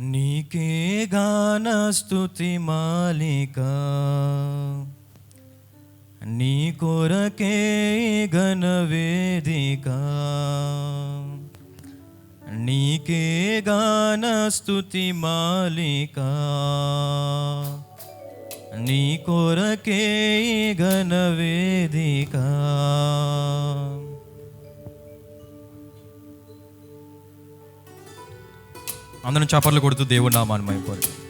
నీకే గాన స్తుతి మాలిక. నీ కొరకే ఘన వేదిక. నీకే గాన స్తుతి మాలిక. నీ కొరకే ఘన వేదిక. అందరం చప్పట్లు కొడుతూ దేవుడు నామాన్ని మైపోరు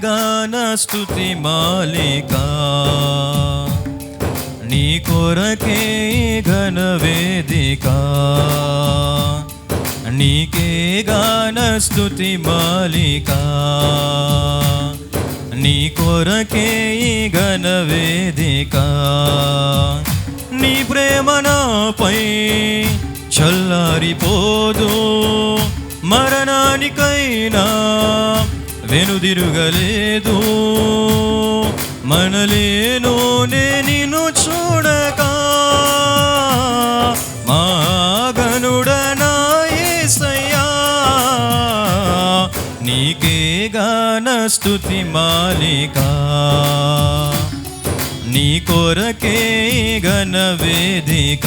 నీకే గాన స్తుతి మాలిక. నీ కొరకే ఘన వేదిక. నీకే గాన స్తుతి మాలిక. నీ కొరకే ఘన వేదిక. నీ ప్రేమ నాపై చల్లారిపోదు మరణానికైనా. వెనుదిరుగలేదు. మనలేను నే నిన్ను చూడక. మాగనుడనా నీకే గాన స్తుతి మాలిక. నీ కొరకే గణ వేదిక.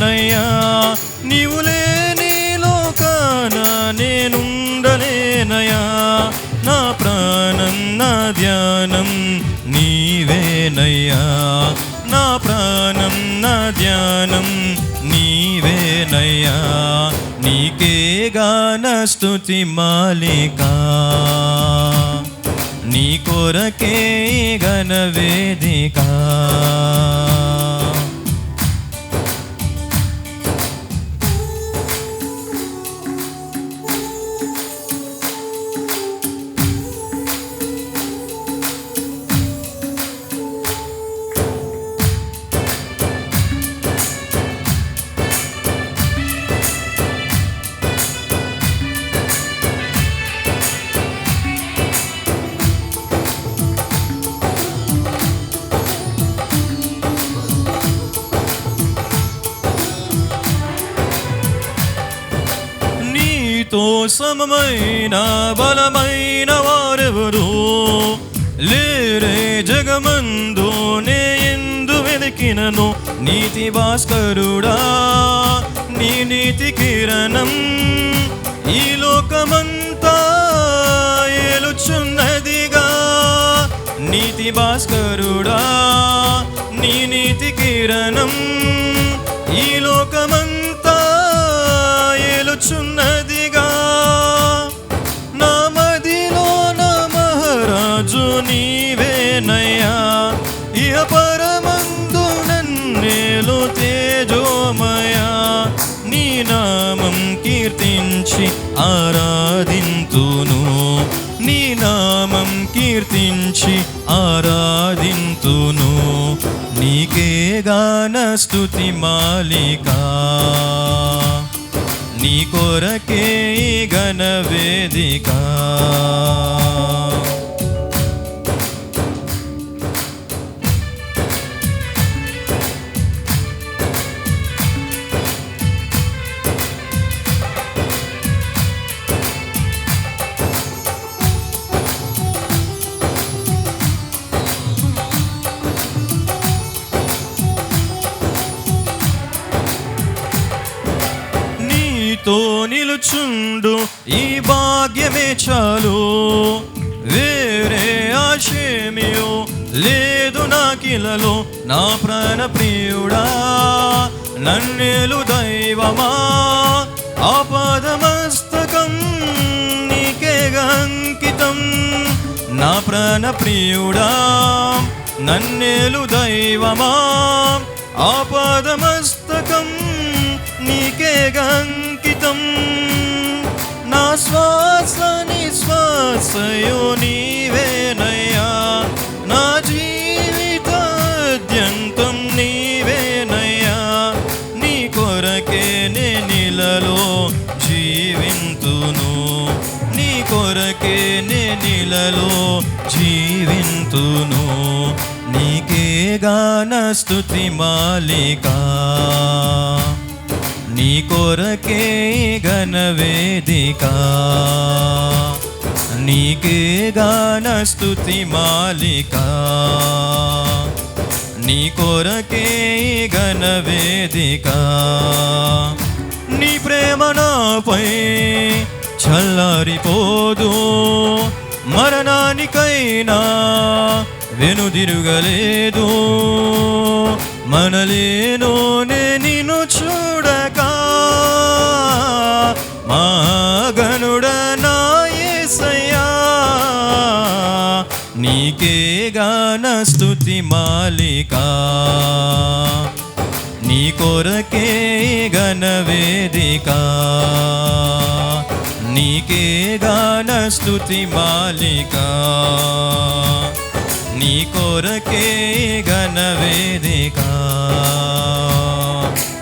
నీవేనయ్యా నీవు లేని లోకాన నేనుండలేనయ్యా. నా ప్రాణం నా ధ్యానం నీవేనయ్యా. నా ప్రాణం నా ధ్యానం నీవేనయ్యా. నీకే గాన స్థుతి మాలికా. నీ కొరకే గణ వేదికా. నీతో సమమైన బలమైన వారెవరు లేరే జగమందు నే ఎందు వెతికినను నీతి భాస్కరుడా నీ నీతి కిరణం ఈ లోకమంతా ఏలుచున్నదిగా. నీతి భాస్కరుడా నీ నీతి కిరణం తేజోమయా నీ నామం కీర్తించి ఆరాధింతును. నీ నామం కీర్తించి ఆరాధింతును. నీకే గాన స్థుతి మాలికా. నీ కొరకే ఈ ఘన వేదిక. నిలుచుండు ఈ భాగ్యమే చాలు. వేరే ఆశేమియో లేదు నాకిలలో. నా ప్రాణ ప్రియుడా నన్నేలు దైవమా? ఆపదమస్తకం నీకే అంకితం. నా ప్రాణ ప్రియుడా నన్నేలు దైవమా? ఆపదమస్తకం నీకే అంకితం జీవితం నా శ్వాస నిశ్వాసయో నీవేనయ్యా. నా జీవితాద్యంతం నీవేనయ్యా. నీ కొరకే నే నీలలో జీవింతును. నీ కొరకే నే నీలలో జీవింతును. నీకే గాన స్తుతి మాలికా. నీ కొరకే ఘన నీకే గాన స్తుతి మాలిక. నీ కొరకే ఘన నీ ప్రేమ నాపై చల్లారిపోదు. మరణానికైనా వెనుదిరుగలేదు. మనలేనోనే నీ నీకే గాన స్థుతి మాలికా. నీ కొరకే గణ వేదిక. నీకే గాన స్థుతి మాలిక. నీ కొరకే గణ వేదిక.